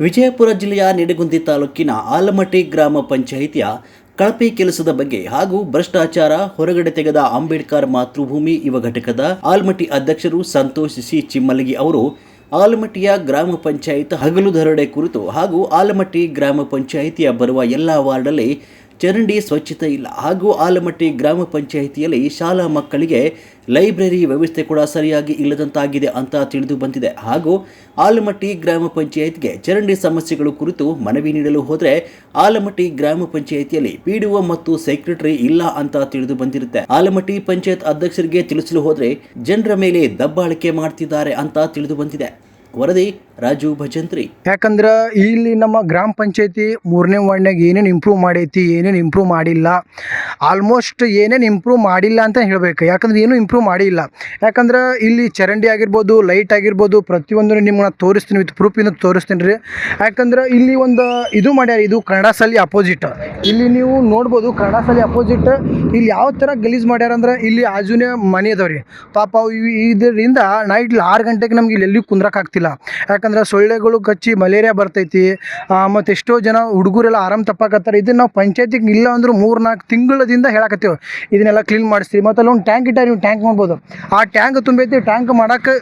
ವಿಜಯಪುರ ಜಿಲ್ಲೆಯ ನಿಡಗುಂದಿ ತಾಲೂಕಿನ ಆಲಮಟ್ಟಿ ಗ್ರಾಮ ಪಂಚಾಯಿತಿಯ ಕಳಪೆ ಕೆಲಸದ ಬಗ್ಗೆ ಹಾಗೂ ಭ್ರಷ್ಟಾಚಾರ ಹೊರಗಡೆ ತೆಗೆದ ಅಂಬೇಡ್ಕರ್ ಮಾತೃಭೂಮಿ ಯುವ ಘಟಕದ ಆಲಮಟ್ಟಿ ಅಧ್ಯಕ್ಷರು ಸಂತೋಷ್ ಸಿ ಚಿಮ್ಮಲಗಿ ಅವರು, ಆಲಮಟ್ಟಿಯ ಗ್ರಾಮ ಪಂಚಾಯತ್ ಹಗಲು ದರೋಡೆ ಕುರಿತು ಹಾಗೂ ಆಲಮಟ್ಟಿ ಗ್ರಾಮ ಪಂಚಾಯಿತಿಯ ಬರುವ ಎಲ್ಲ ವಾರ್ಡಲ್ಲಿ ಚರಂಡಿ ಸ್ವಚ್ಛತೆ ಇಲ್ಲ. ಹಾಗೂ ಆಲಮಟ್ಟಿ ಗ್ರಾಮ ಪಂಚಾಯಿತಿಯಲ್ಲಿ ಶಾಲಾ ಮಕ್ಕಳಿಗೆ ಲೈಬ್ರರಿ ವ್ಯವಸ್ಥೆ ಕೂಡ ಸರಿಯಾಗಿ ಇಲ್ಲದಂತಾಗಿದೆ ಅಂತ ತಿಳಿದು ಬಂದಿದೆ. ಹಾಗೂ ಆಲಮಟ್ಟಿ ಗ್ರಾಮ ಪಂಚಾಯತ್ಗೆ ಚರಂಡಿ ಸಮಸ್ಯೆಗಳು ಕುರಿತು ಮನವಿ ನೀಡಲು ಹೋದರೆ ಆಲಮಟ್ಟಿ ಗ್ರಾಮ ಪಂಚಾಯಿತಿಯಲ್ಲಿ ಪಿಡಿಒ ಮತ್ತು ಸೆಕ್ರೆಟರಿ ಇಲ್ಲ ಅಂತ ತಿಳಿದು ಬಂದಿರುತ್ತೆ. ಆಲಮಟ್ಟಿ ಪಂಚಾಯತ್ ಅಧ್ಯಕ್ಷರಿಗೆ ತಿಳಿಸಲು ಹೋದರೆ ಜನರ ಮೇಲೆ ದಬ್ಬಾಳಿಕೆ ಮಾಡ್ತಿದ್ದಾರೆ ಅಂತ ತಿಳಿದು ಬಂದಿದೆ. ವರದಿ ರಾಜು ಭಜಂತ್ರಿ. ಯಾಕಂದ್ರೆ ಇಲ್ಲಿ ನಮ್ಮ ಗ್ರಾಮ ಪಂಚಾಯತಿ ಮೂರನೇ ವಾರ್ಡ್ನಾಗ ಏನೇನು ಇಂಪ್ರೂವ್ ಮಾಡೈತಿ, ಏನೇನು ಇಂಪ್ರೂವ್ ಮಾಡಿಲ್ಲ ಆಲ್ಮೋಸ್ಟ್ ಏನೇನು ಇಂಪ್ರೂವ್ ಮಾಡಿಲ್ಲ ಅಂತ ಹೇಳಬೇಕು. ಯಾಕಂದ್ರೆ ಏನೂ ಇಂಪ್ರೂವ್ ಮಾಡಿಲ್ಲ. ಯಾಕಂದ್ರೆ ಇಲ್ಲಿ ಚರಂಡಿ ಆಗಿರ್ಬೋದು ಲೈಟ್ ಆಗಿರ್ಬೋದು ಪ್ರತಿಯೊಂದು ನಿಮ್ಮನ್ನ ತೋರಿಸ್ತೀನಿ, ವಿತ್ ಪ್ರೂಫಿಂದ ತೋರಿಸ್ತೀನಿ ರೀ. ಯಾಕಂದ್ರೆ ಇಲ್ಲಿ ಒಂದು ಇದು ಮಾಡ್ಯಾರ, ಇದು ಕನ್ನಡ ಅಪೋಸಿಟ್ ಇಲ್ಲಿ ನೀವು ನೋಡ್ಬೋದು ಕನ್ನಡ ಅಪೋಸಿಟ್ ಇಲ್ಲಿ ಯಾವ ಥರ ಗಲೀಜು ಮಾಡ್ಯಾರ ಅಂದ್ರೆ ಇಲ್ಲಿ ಆಜುನೇ ಮನೆ ಅದಾವ್ರಿ. ಪಾಪ ಅವು ಇವ್- ಇದರಿಂದ ನೈಟ್ ಆರು ಗಂಟೆಗೆ ನಮ್ಗೆ ಇಲ್ಲಿ ಎಲ್ಲಿ ಕುಂದ್ರಕ್ಕೆ ಆಗ್ತಿಲ್ಲ ಯಾಕಂದ್ರೆ ಸೊಳ್ಳೆಗಳು ಕಚ್ಚಿ ಮಲೇರಿಯಾ ಬರ್ತೈತಿ ಮತ್ತು ಎಷ್ಟೋ ಜನ ಹುಡುಗರೆಲ್ಲ ಆರಾಮ್ ತಪ್ಪಾಕತ್ತಾರೆ. ಇದನ್ನ ನಾವು ಪಂಚಾಯತಿಗೆ ಇಲ್ಲ ಅಂದ್ರೆ ಮೂರು ನಾಲ್ಕು ತಿಂಗಳದಿಂದ ಹೇಳಕತ್ತೀವಿ. ಇದನ್ನೆಲ್ಲ ಕ್ಲೀನ್ ಮಾಡಿಸ್ತೀವಿ ಮತ್ತು ಅಲ್ಲೊಂದು ಟ್ಯಾಂಕ್ ಇಟ್ಟಾರೆ ನೀವು ಟ್ಯಾಂಕ್ ನೋಡ್ಬೋದು ಆ ಟ್ಯಾಂಕ್ ತುಂಬೈತಿ, ಟ್ಯಾಂಕ್ ಮಾಡಕ್ಕೆ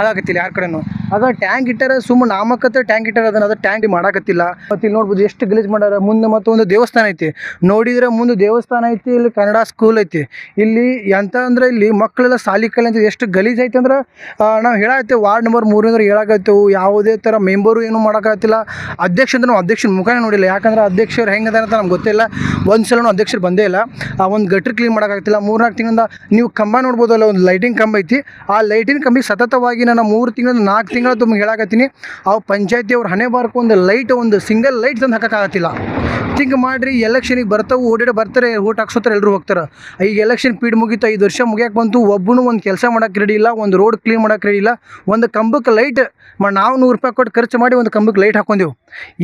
ಆಗಾಕತ್ತಿಲ್ಲ ಯಾರ ಕಡೆನೂ. ಆಗ ಟ್ಯಾಂಕ್ ಇಟ್ಟಾರ ಸುಮ್ಮ ನಾಮಕತ್ರ ಟ್ಯಾಂಕ್ ಇಟ್ಟಾರ, ಅದನ್ನ ಅದು ಟ್ಯಾಂಕ್ ಮಾಡಾಕತ್ತಿಲ್ಲ. ಮತ್ತು ಇಲ್ಲಿ ನೋಡ್ಬೋದು ಎಷ್ಟು ಗಲೀಜು ಮಾಡ್ಯಾರ. ಮುಂದೆ ಮತ್ತೊಂದು ದೇವಸ್ಥಾನ ಐತಿ. ನೋಡಿದ್ರೆ ಮುಂದೆ ದೇವಸ್ಥಾನ ಐತಿ, ಇಲ್ಲಿ ಕನ್ನಡ ಸ್ಕೂಲ್ ಐತಿ. ಇಲ್ಲಿ ಎಂತ ಅಂದ್ರೆ ಇಲ್ಲಿ ಮಕ್ಕಳೆಲ್ಲ ಸಾಲಿ ಕಲೆ ಅಂತ ಎಷ್ಟು ಗಲೀಜು ಐತಿ ಅಂದ್ರೆ ನಾವು ಹೇಳಾಕತ್ತೀವಿ, ವಾರ್ಡ್ ನಂಬರ್ ಮೂರಿಂದ ಹೇಳಾಕತ್ತೇವು, ಯಾವುದೇ ಥರ ಮೆಂಬರು ಏನು ಮಾಡೋಕ್ಕಾಗತ್ತಿಲ್ಲ ಅಧ್ಯಕ್ಷ ಅಂದ್ರೆ ನಾವು ಅಧ್ಯಕ್ಷನ ಮುಖನೇ ನೋಡಿಲ್ಲ. ಯಾಕಂದ್ರೆ ಅಧ್ಯಕ್ಷರು ಹೆಂಗದ ಅಂತ ನಮ್ಗೆ ಗೊತ್ತಿಲ್ಲ. ಒಂದು ಸಲನೂ ಅಧ್ಯಕ್ಷರು ಬಂದೇ ಇಲ್ಲ. ಆ, ಒಂದು ಗಟ್ರ್ ಕ್ಲೀನ್ ಮಾಡೋಕ್ಕಾಗ್ತಿಲ್ಲ ಮೂರ್ನಾಲ್ಕು ತಿಂಗಳಿಂದ ನೀವು ಕಂಬ ನೋಡ್ಬೋದಲ್ಲ, ಒಂದು ಲೈಟಿಂಗ್ ಕಂಬ ಐತಿ. ಆ ಲೈಟಿಂಗ್ ಕಂಬಿಗೆ ಸತತವಾಗಿ ನಾನು ಮೂರು ತಿಂಗಳಿಂದ ನಾಲ್ಕು ತಿಂಗಳ ತುಂಬ ಹೇಳಕತ್ತೀನಿ. ಅವು ಪಂಚಾಯತಿ ಅವ್ರ ಹಣೆ ಬಾರ್ಕು ಒಂದು ಲೈಟ್ ಒಂದು ಸಿಂಗಲ್ ಲೈಟ್ ತಂದು ಹಾಕೋಕ್ಕಾಗತ್ತಿಲ್ಲ. ಥಿಂಕ್ ಮಾಡಿರಿ ಎಲೆಕ್ಷನಿಗೆ ಬರ್ತಾವೆ, ಓಡಾಡಿ ಬರ್ತಾರೆ ಓಟ್ ಹಾಕ್ಸೋತ್ರ ಎಲ್ಲರೂ ಹೋಗ್ತಾರೆ. ಈಗ ಎಲೆಕ್ಷನ್ ಪೀಡ್ ಮುಗೀತು, ಐದು ವರ್ಷ ಮುಗಿಯಕ್ಕೆ ಬಂತು, ಒಬ್ಬನು ಒಂದು ಕೆಲಸ ಮಾಡೋಕ್ಕೆ ರೆಡಿ ಇಲ್ಲ, ಒಂದು ರೋಡ್ ಕ್ಲೀನ್ ಮಾಡೋಕ್ಕೆ ರೆಡಿ ಇಲ್ಲ, ಒಂದು ಕಂಬಕ್ಕೆ ಲೈಟ್ ನಾವು ನೂರು ರೂಪಾಯಿ ಕೊಟ್ಟು ಖರ್ಚು ಮಾಡಿ ಒಂದು ಕಂಬಕ್ಕೆ ಲೈಟ್ ಹಾಕೊಂಡೆವು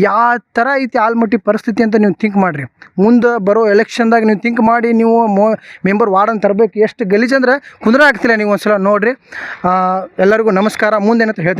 ಯಾವ ಥರ ಐತಿ ಆಲ್ಮಟ್ಟಿ ಪರಿಸ್ಥಿತಿ ಅಂತ ನೀವು ಥಿಂಕ್ ಮಾಡಿರಿ. ಮುಂದೆ ಬರೋ ಎಲೆಕ್ಷನ್ದಾಗ ನೀವು ಥಿಂಕ್ ಮಾಡಿ, ನೀವು ಮೋ ಮೆಂಬರ್ ವಾರ್ಡನ್ ತರಬೇಕು, ಎಷ್ಟು ಗಲೀಜಂದ್ರೆ ಕುಂದ್ರ ಆಗ್ತಿಲ್ಲ ನೀವು ಒಂದ್ಸಲ ನೋಡಿರಿ. ಎಲ್ಲರಿಗೂ ನಮಸ್ಕಾರ ಮುಂದೆ ಏನಂತ ಹೇಳ್ತೀನಿ.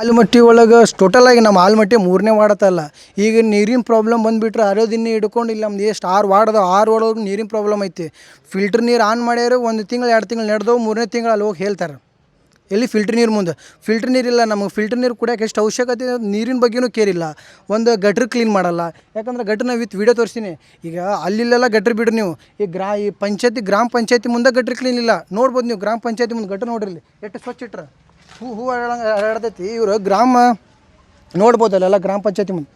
ಆಲ್ಮಟ್ಟಿ ಒಳಗೆ ಟೋಟಲಾಗಿ ನಮ್ಮ ಆಲ್ಮಟ್ಟಿ ಮೂರನೇ ವಾಡತ್ತಲ್ಲ ಈಗ ನೀರಿನ ಪ್ರಾಬ್ಲಮ್ ಬಂದುಬಿಟ್ರೆ ದಿನ ಹಿಡ್ಕೊಂಡು ಇಲ್ಲಿ ನಮ್ದು ಎಷ್ಟು ಆರು ವಾರ್ಡ್ ಅದಾವ, ಆರು ವಾರ್ಡ್ ನೀರಿನ ಪ್ರಾಬ್ಲಮ್ ಐತಿ. ಫಿಲ್ಟರ್ ನೀರು ಆನ್ ಮಾಡ್ಯಾರ, ಒಂದು ತಿಂಗಳು, ಎರಡು ತಿಂಗಳು ನಡೆದವು, ಮೂರನೇ ತಿಂಗಳು ಅಲ್ಲಿ ಹೋಗಿ ಹೇಳ್ತಾರೆ. ಎಲ್ಲಿ ಫಿಲ್ಟರ್ ನೀರು ಮುಂದೆ? ಫಿಲ್ಟರ್ ನೀರಿಲ್ಲ ನಮಗೆ ಫಿಲ್ಟರ್ ನೀರು ಕುಡಿಯೋಕೆ ಎಷ್ಟು ಅವಶ್ಯಕತೆ ನೀರಿನ ಬಗ್ಗೆನೂ ಕೇರಿಲ್ಲ ಒಂದು ಗಟ್ರ್ ಕ್ಲೀನ್ ಮಾಡಲ್ಲ. ಯಾಕಂದ್ರೆ ಗಟ್ರನ್ನ ವಿತ್ ವಿಡಿಯೋ ತೋರಿಸ್ತೀನಿ. ಈಗ ಅಲ್ಲಿಲ್ಲೆಲ್ಲ ಗಟ್ರ್ ಬಿಡ್ರಿ ನೀವು. ಈ ಗ್ರಾ, ಈ ಪಂಚಾಯತಿ, ಗ್ರಾಮ ಪಂಚಾಯತಿ ಮುಂದೆ ಗಟ್ರ್ ಕ್ಲೀನ್ ಇಲ್ಲ. ನೋಡ್ಬೋದು ನೀವು, ಗ್ರಾಮ ಪಂಚಾಯತಿ ಮುಂದೆ ಗಟ್ರ್ ನೋಡ್ರಿ ಎಷ್ಟು ಸ್ವಚ್ಛ ಇಟ್ರ? ಹೂ ಹೂ ಹರಡ್ತೈತಿ ಇವರು ಗ್ರಾಮ ನೋಡ್ಬೋದಲ್ಲ ಗ್ರಾಮ ಪಂಚಾಯತಿ ಮುಂದೆ.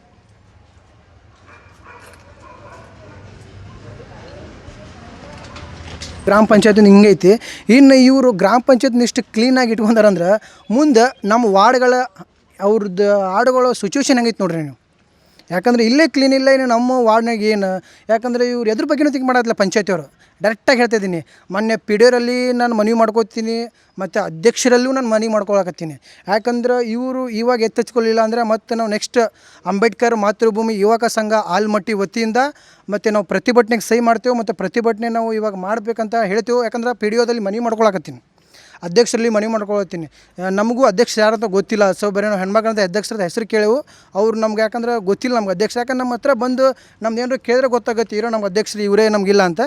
ಗ್ರಾಮ ಪಂಚಾಯತಿ ಹಿಂಗೈತಿ ಇನ್ನು ಇವರು ಗ್ರಾಮ ಪಂಚಾಯತ್ನ ಇಷ್ಟು ಕ್ಲೀನಾಗಿ ಇಟ್ಕೊಂಡಾರಂದ್ರೆ ಮುಂದೆ ನಮ್ಮ ವಾರ್ಡ್ಗಳ ಅವ್ರದ್ದು ಹಾಡುಗಳ ಸಿಚುವೇಶನ್ ಹೆಂಗೈತೆ ನೋಡ್ರಿ ನೀವು. ಯಾಕಂದ್ರೆ ಇಲ್ಲೇ ಕ್ಲೀನ್ ಇಲ್ಲ, ಇನ್ನು ನಮ್ಮ ವಾರ್ಡ್ನಾಗ ಏನು? ಯಾಕಂದ್ರೆ ಇವ್ರು ಎದ್ರ ಬಗ್ಗೆನೂ ತಿಂಕ್ ಮಾಡತ್ತಿಲ್ಲ ಪಂಚಾಯತಿಯವರು ಡೈರೆಕ್ಟಾಗಿ ಹೇಳ್ತಿದ್ದೀನಿ ಮೊನ್ನೆ ಪಿ ಡಿ ನಾನು ಮನವಿ ಮಾಡ್ಕೋತೀನಿ, ಮತ್ತು ಅಧ್ಯಕ್ಷರಲ್ಲೂ ನಾನು ಮನವಿ ಮಾಡ್ಕೊಳಕತ್ತೀನಿ. ಯಾಕಂದ್ರೆ ಇವರು ಇವಾಗ ಎತ್ತಚ್ಕೊಳ್ಳಿಲ್ಲ ಅಂದರೆ ಮತ್ತು ನಾವು ನೆಕ್ಸ್ಟ್ ಅಂಬೇಡ್ಕರ್ ಮಾತೃಭೂಮಿ ಯುವಕ ಸಂಘ ಆಲ್ಮಟ್ಟಿ ವತಿಯಿಂದ ಮತ್ತು ನಾವು ಪ್ರತಿಭಟನೆಗೆ ಸಹಿ ಮಾಡ್ತೇವೆ, ಮತ್ತು ಪ್ರತಿಭಟನೆ ನಾವು ಇವಾಗ ಮಾಡಬೇಕಂತ ಹೇಳ್ತೇವೆ. ಯಾಕಂದ್ರೆ ಪಿ ಡಿ ಒದಲ್ಲಿ ಮನವಿ ಮಾಡ್ಕೊಳಕತ್ತೀನಿ. ಅಧ್ಯಕ್ಷರಲ್ಲಿ ಮನವಿ ಮಾಡ್ಕೊಳತ್ತೀನಿ ನಮಗೂ ಅಧ್ಯಕ್ಷ ಯಾರಂತ ಗೊತ್ತಿಲ್ಲ. ಸೊ ಬರೀ ನಾವು ಹೆಣ್ಮಕ್ಳಂತ ಅಧ್ಯಕ್ಷರದ ಹೆಸರು ಕೇಳೆವು. ಅವ್ರು ನಮ್ಗೆ ಯಾಕಂದ್ರೆ ಗೊತ್ತಿಲ್ಲ ನಮ್ಗೆ ಅಧ್ಯಕ್ಷ. ಯಾಕಂದ್ರೆ ನಮ್ಮ ಹತ್ರ ಬಂದು ನಮ್ದು ಏನಾರು ಕೇಳಿದ್ರೆ ಗೊತ್ತಾಗತ್ತೆ, ಇರೋ ನಮ್ಮ ಅಧ್ಯಕ್ಷರು ಇವರೇ ನಮಗಿಲ್ಲ ಅಂತ.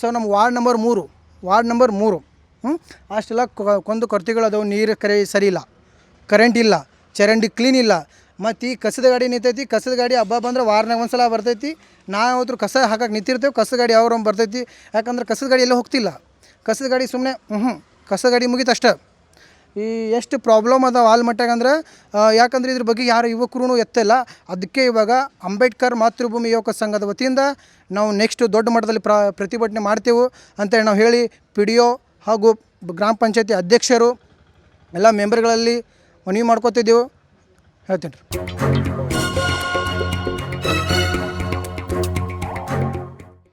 ಸೊ ನಮ್ಮ ವಾರ್ಡ್ ನಂಬರ್ ಮೂರು, ವಾರ್ಡ್ ನಂಬರ್ ಮೂರು ಹ್ಞೂ ಅಷ್ಟೆಲ್ಲ ಕೊಂದು ಕೊರತೆಗಳದವು ನೀರು, ಕರೆ ಸರಿ ಇಲ್ಲ. ಕರೆಂಟ್ ಇಲ್ಲ. ಚರಂಡಿ ಕ್ಲೀನ್ ಇಲ್ಲ. ಮತ್ತು ಈ ಕಸದ ಗಾಡಿ ನಿಂತೈತಿ. ಕಸದ ಗಾಡಿ ಹಬ್ಬ ಬಂದ್ರೆ ವಾರನಾಗ ಒಂದು ಸಲ ಬರ್ತೈತಿ. ನಾವು ಕಸ ಹಾಕಕ್ಕೆ ನಿಂತಿರ್ತೇವೆ. ಕಸದ ಗಾಡಿ ಯಾವ್ರ ಬರ್ತೈತಿ. ಯಾಕಂದ್ರೆ ಕಸದ ಗಾಡಿ ಎಲ್ಲ ಹೋಗ್ತಿಲ್ಲ. ಕಸದ ಗಾಡಿ ಸುಮ್ಮನೆ ಹ್ಞೂ ಕಸದ ಗಾಡಿ ಈ ಎಷ್ಟು ಪ್ರಾಬ್ಲಮ್ ಅದಾವೆ ಆಲ್ ಆ, ಯಾಕಂದ್ರೆ ಇದ್ರ ಬಗ್ಗೆ ಯಾರು ಯುವಕರು ಎತ್ತಲ್ಲ. ಅದಕ್ಕೆ ಇವಾಗ ಅಂಬೇಡ್ಕರ್ ಮಾತೃಭೂಮಿ ಯುವಕ ಸಂಘದ ವತಿಯಿಂದ ನಾವು ನೆಕ್ಸ್ಟ್ ದೊಡ್ಡ ಮಟ್ಟದಲ್ಲಿ ಪ್ರ ಪ್ರತಿಭಟನೆ ಮಾಡ್ತೇವೆ ಅಂತೇಳಿ ನಾವು ಹೇಳಿ ಪಿ ಡಿ ಒ ಹಾಗೂ ಗ್ರಾಮ ಪಂಚಾಯತಿ ಅಧ್ಯಕ್ಷರು ಎಲ್ಲ ಮೆಂಬರ್ಗಳಲ್ಲಿ ಮನವಿ ಮಾಡ್ಕೋತಿದ್ದೆವು. ಹೇಳ್ತೀನಿ ರೀ